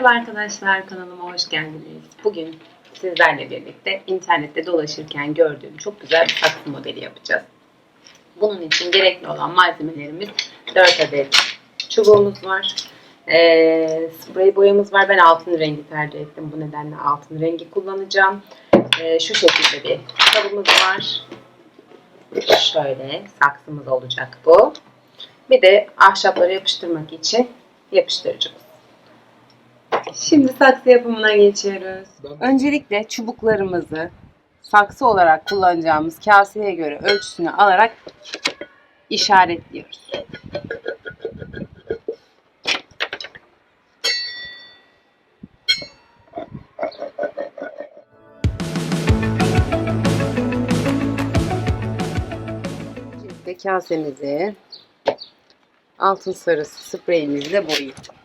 Merhaba arkadaşlar, kanalıma hoş geldiniz. Bugün sizlerle birlikte internette dolaşırken gördüğüm çok güzel bir saksı modeli yapacağız. Bunun için gerekli olan malzemelerimiz 4 adet çubuğumuz var. Ee, sprey boyamız var. Ben altın rengi tercih ettim. Bu nedenle altın rengi kullanacağım. Ee, şu şekilde bir kabımız var. Şöyle saksımız olacak bu. Bir de ahşapları yapıştırmak için yapıştırıcımız. Şimdi saksı yapımına geçiyoruz. Öncelikle çubuklarımızı saksı olarak kullanacağımız kaseye göre ölçüsünü alarak işaretliyoruz. Şimdi kasemizi altın sarısı spreyimizle boyayacağım.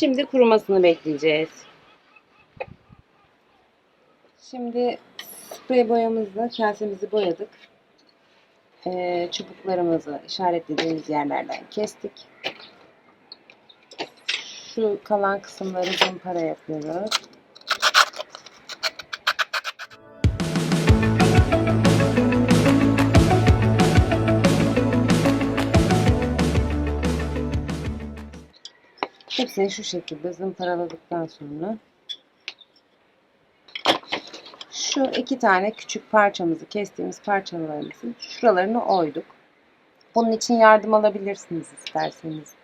Şimdi kurumasını bekleyeceğiz. Şimdi sprey boyamızla kasemizi boyadık. Ee, çubuklarımızı işaretlediğimiz yerlerden kestik. Şu kalan kısımları zımpara yapıyoruz. Hepsini şu şekilde zımparaladıktan sonra şu iki tane küçük parçamızı kestiğimiz parçalarımızın şuralarını oyduk. Bunun için yardım alabilirsiniz isterseniz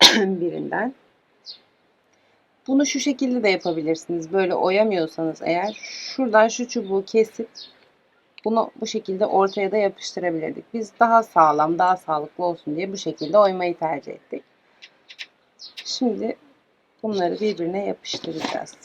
birinden. Bunu şu şekilde de yapabilirsiniz. Böyle oyamıyorsanız eğer şuradan şu çubuğu kesip bunu bu şekilde ortaya da yapıştırabilirdik. Biz daha sağlam, daha sağlıklı olsun diye bu şekilde oymayı tercih ettik. Şimdi bunları birbirine yapıştıracağız.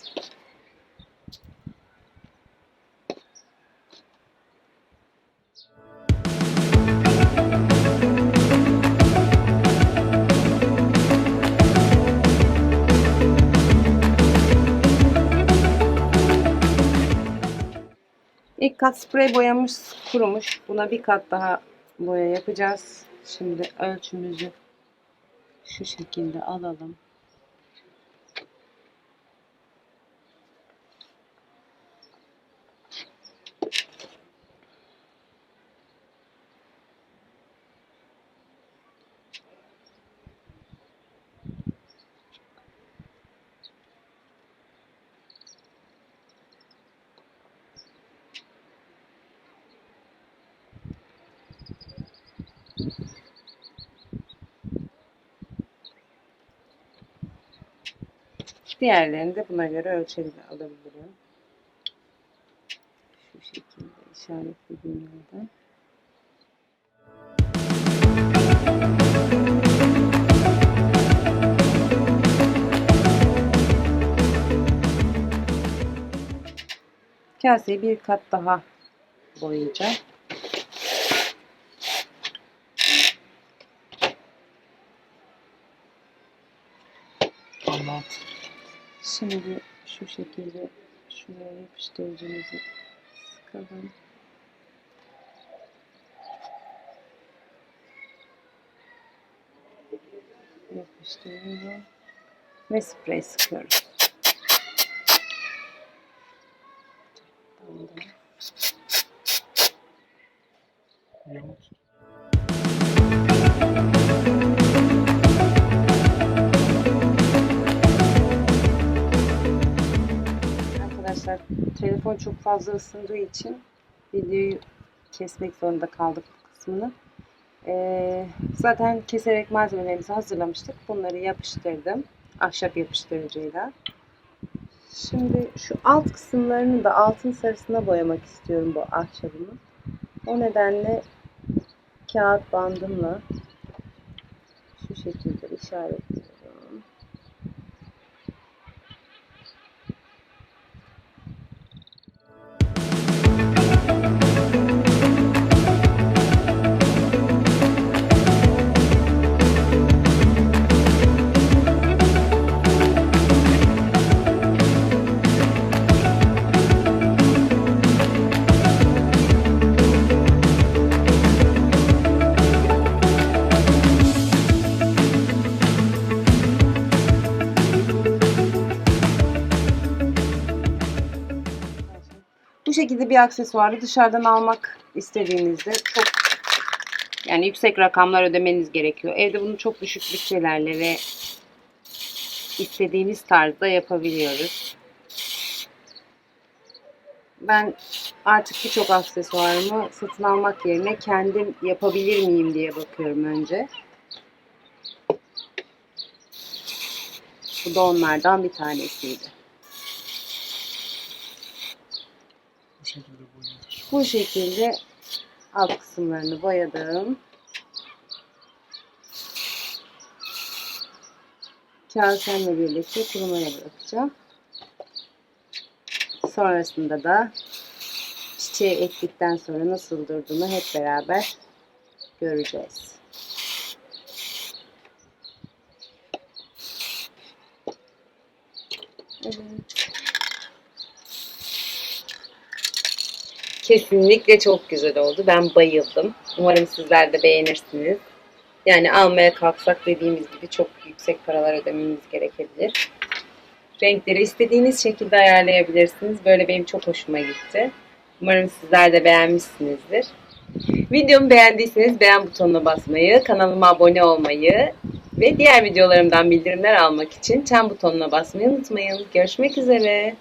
İlk kat sprey boyamız kurumuş. Buna bir kat daha boya yapacağız. Şimdi ölçümüzü şu şekilde alalım. Diğerlerini de buna göre ölçeyle alabilirim. Şu şekilde işaretlediğim yerden. Kaseyi bir kat daha boyayacağım. Anlat. Şimdi şu şekilde şuraya yapıştırıcımızı sıkalım. Yapıştırıyorum. Ve sprey sıkıyoruz. Tamam. Yamuk. Telefon çok fazla ısındığı için videoyu kesmek zorunda kaldık bu kısmını. Ee, zaten keserek malzemelerimizi hazırlamıştık. Bunları yapıştırdım. Ahşap yapıştırıcıyla. Şimdi şu alt kısımlarını da altın sarısına boyamak istiyorum bu ahşabımı. O nedenle kağıt bandımla şu şekilde işaretliyorum. Şekilde bir aksesuarı dışarıdan almak istediğinizde çok yani yüksek rakamlar ödemeniz gerekiyor. Evde bunu çok düşük bütçelerle ve istediğiniz tarzda yapabiliyoruz. Ben artık birçok aksesuarımı satın almak yerine kendim yapabilir miyim diye bakıyorum önce. Bu da onlardan bir tanesiydi. Şekilde boyadık. Bu şekilde alt kısımlarını boyadım. Kasemle birlikte kurumaya bırakacağım. Sonrasında da çiçeği ektikten sonra nasıl durduğunu hep beraber göreceğiz. Evet. Kesinlikle çok güzel oldu. Ben bayıldım. Umarım sizler de beğenirsiniz. Yani almaya kalksak dediğimiz gibi çok yüksek paralar ödememiz gerekebilir. Renkleri istediğiniz şekilde ayarlayabilirsiniz. Böyle benim çok hoşuma gitti. Umarım sizler de beğenmişsinizdir. Videomu beğendiyseniz beğen butonuna basmayı, kanalıma abone olmayı ve diğer videolarımdan bildirimler almak için çan butonuna basmayı unutmayın. Görüşmek üzere.